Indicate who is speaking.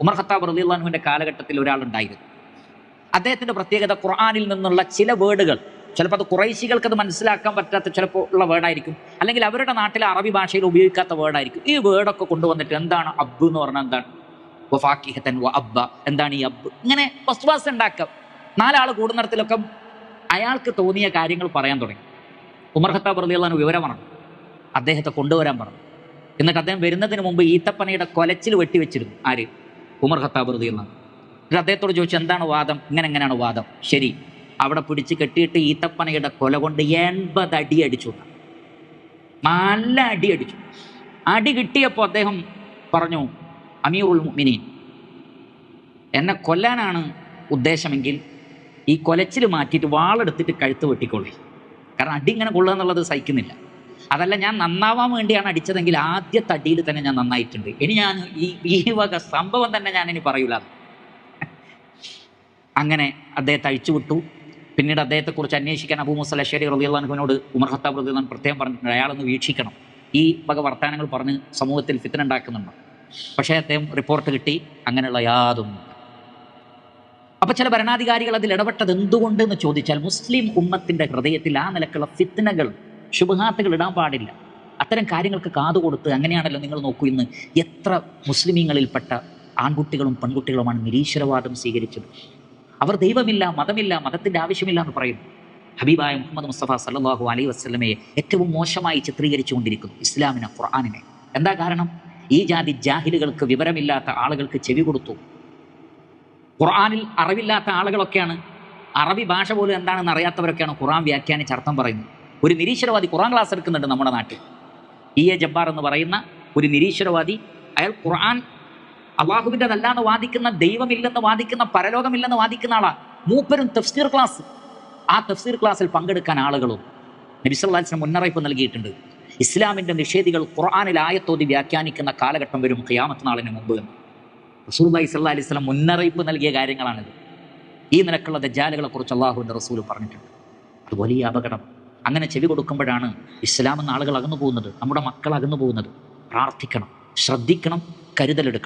Speaker 1: Umar Khattab റലിയുള്ളാഹുവിന്റെ കാലഘട്ടത്തിൽ ഒരാളുണ്ടായിരുന്നു. അദ്ദേഹത്തിന്റെ പ്രത്യേകത ഖുർആാനിൽ നിന്നുള്ള ചില വേർഡുകൾ ചിലപ്പോൾ അത് കുറേശികൾക്ക് അത് മനസ്സിലാക്കാൻ പറ്റാത്ത ചിലപ്പോൾ ഉള്ള വേർഡായിരിക്കും. അല്ലെങ്കിൽ അവരുടെ നാട്ടിലെ അറബി ഭാഷയിൽ ഉപയോഗിക്കാത്ത വേർഡായിരിക്കും. ഈ വേർഡൊക്കെ കൊണ്ടുവന്നിട്ട് എന്താണ് അബ്ബ് എന്ന് പറഞ്ഞാൽ എന്താണ്? വഫാക്കിഹത്തൻ വ അബ്ബ. എന്താണ് ഈ അബ്ബ്? ഇങ്ങനെ വസ്വാസ് ഉണ്ടാക്കാം. നാലാൾ കൂടുന്നിടത്തിലൊക്കെ അയാൾക്ക് തോന്നിയ കാര്യങ്ങൾ പറയാൻ തുടങ്ങി. ഉമർ ഖത്താബ് റളിയല്ലാഹു വിവരം പറഞ്ഞു. അദ്ദേഹത്തെ കൊണ്ടുവരാൻ പറഞ്ഞു. എന്നിട്ട് അദ്ദേഹം വരുന്നതിന് മുമ്പ് ഈത്തപ്പനയുടെ കൊലച്ചിൽ വെട്ടിവെച്ചിരുന്നു. ആര്? ഉമർ ഖത്താബ് എന്ന് എന്നിട്ട് അദ്ദേഹത്തോട് ചോദിച്ചു എന്താണ് വാദം? ഇങ്ങനെ എങ്ങനെയാണ് വാദം? ശരി അവിടെ പിടിച്ച് കെട്ടിയിട്ട് ഈത്തപ്പനയുടെ കൊല കൊണ്ട് എൺപത് അടി അടിച്ചു. നല്ല അടി അടിച്ചു. അടി കിട്ടിയപ്പോൾ അദ്ദേഹം പറഞ്ഞു അമീറുൽ മുഅ്മിനീൻ എന്നെ കൊല്ലാനാണ് ഉദ്ദേശമെങ്കിൽ ഈ കൊലച്ചിൽ മാറ്റിയിട്ട് വാളെടുത്തിട്ട് കഴുത്ത് വെട്ടിക്കൊള്ളി. കാരണം അടി ഇങ്ങനെ കൊള്ളുക എന്നുള്ളത് സഹിക്കുന്നില്ല. അതല്ല ഞാൻ നന്നാവാൻ വേണ്ടിയാണ് അടിച്ചതെങ്കിൽ ആദ്യ തടിയിൽ തന്നെ ഞാൻ നന്നായിട്ടുണ്ട്. ഇനി ഞാൻ ഈ ഈ വക സംഭവം തന്നെ ഞാൻ ഇനി പറയൂല. അങ്ങനെ അദ്ദേഹത്തെ അഴിച്ചുവിട്ടു പിന്നീട് അദ്ദേഹത്തെക്കുറിച്ച് അന്വേഷിക്കാൻ അബൂ മുസല ഷെരി റബിയുള്ളാൻഹുവിനോട് ഉമർ ഹത്താബ് റബിയുള്ളാൻ പ്രത്യേകം പറഞ്ഞിട്ടുണ്ട്. അയാളൊന്ന് വീക്ഷിക്കണം. ഈ വക വർത്തമാനങ്ങൾ പറഞ്ഞ് സമൂഹത്തിൽ ഫിത്തന ഉണ്ടാക്കുന്നുണ്ട്. പക്ഷേ അദ്ദേഹം റിപ്പോർട്ട് കിട്ടി. അങ്ങനെയുള്ള യാതൊന്നും അപ്പൊ ചില ഭരണാധികാരികൾ അതിൽ ഇടപെട്ടത് എന്തുകൊണ്ട് എന്ന് ചോദിച്ചാൽ മുസ്ലിം ഉമ്മത്തിന്റെ ഹൃദയത്തിൽ ആ നിലക്കുള്ള ഫിത്തനകൾ ശുഭഹാത്തുകൾ ഇടാൻ പാടില്ല. അത്തരം കാര്യങ്ങൾക്ക് കാതു കൊടുത്ത് അങ്ങനെയാണല്ലോ നിങ്ങൾ നോക്കൂ ഇന്ന്. എത്ര മുസ്ലിമീങ്ങളിൽപ്പെട്ട ആൺകുട്ടികളും പെൺകുട്ടികളുമാണ് നിരീശ്വരവാദം സ്വീകരിച്ചത്. അവർ ദൈവമില്ല മതമില്ല മതത്തിന്റെ ആവശ്യമില്ല എന്ന് പറയുന്നു ഹബീബായ മുഹമ്മദ് മുസ്തഫ സല്ലാഹു അലൈ വസ്ലമയെ ഏറ്റവും മോശമായി ചിത്രീകരിച്ചുകൊണ്ടിരിക്കുന്നു ഇസ്ലാമിനെ ഖുർആാനിനെ. എന്താ കാരണം? ഈ ജാതി ജാഹിലുകൾക്ക് വിവരമില്ലാത്ത ആളുകൾക്ക് ചെവി കൊടുത്തു. ഖുർആാനിൽ അറിവില്ലാത്ത ആളുകളൊക്കെയാണ്. അറബി ഭാഷ പോലും എന്താണെന്ന് അറിയാത്തവരൊക്കെയാണ് ഖുർആൻ വ്യാഖ്യാനിച്ച് അർത്ഥം പറയുന്നത്. ഒരു നിരീശ്വരവാദി ഖുറാൻ ക്ലാസ് എടുക്കുന്നുണ്ട് നമ്മുടെ നാട്ടിൽ. ഇ എ ജബ്ബാർ എന്ന് പറയുന്ന ഒരു നിരീശ്വരവാദി അയാൾ ഖുർആൻ അള്ളാഹുവിന്റെതല്ലാന്ന് വാദിക്കുന്ന ദൈവമില്ലെന്ന് വാദിക്കുന്ന പരലോകമില്ലെന്ന് വാദിക്കുന്ന ആളാണ്. മൂപ്പരും തഫ്സീർ ക്ലാസ്. ആ തഫ്സീർ ക്ലാസ്സിൽ പങ്കെടുക്കാൻ ആളുകളും നബിസ്വല്ലാസിന് മുന്നറിയിപ്പ് നൽകിയിട്ടുണ്ട്. ഇസ്ലാമിന്റെ നിഷേധികൾ ഖുർആാനിൽ ആയത്തോതി വ്യാഖ്യാനിക്കുന്ന കാലഘട്ടം വരും ഖിയാമത്ത് നാളിന് മുമ്പ്. എന്ന് റസൂൽബായി സല്ലാ അലൈഹി സ്വലം മുന്നറിയിപ്പ് നൽകിയ കാര്യങ്ങളാണിത്. ഈ നിലക്കുള്ള ദജാലുകളെ കുറിച്ച് അള്ളാഹുവിന്റെ റസൂൽ പറഞ്ഞിട്ടുണ്ട്. അത് വലിയ അപകടം. അങ്ങനെ ചെവി കൊടുക്കുമ്പോഴാണ് ഇസ്ലാം എന്ന ആളുകൾ അകന്നു പോകുന്നത് നമ്മുടെ മക്കൾ അകന്നു പോകുന്നത്. പ്രാർത്ഥിക്കണം ശ്രദ്ധിക്കണം കരുതലെടുക്കണം.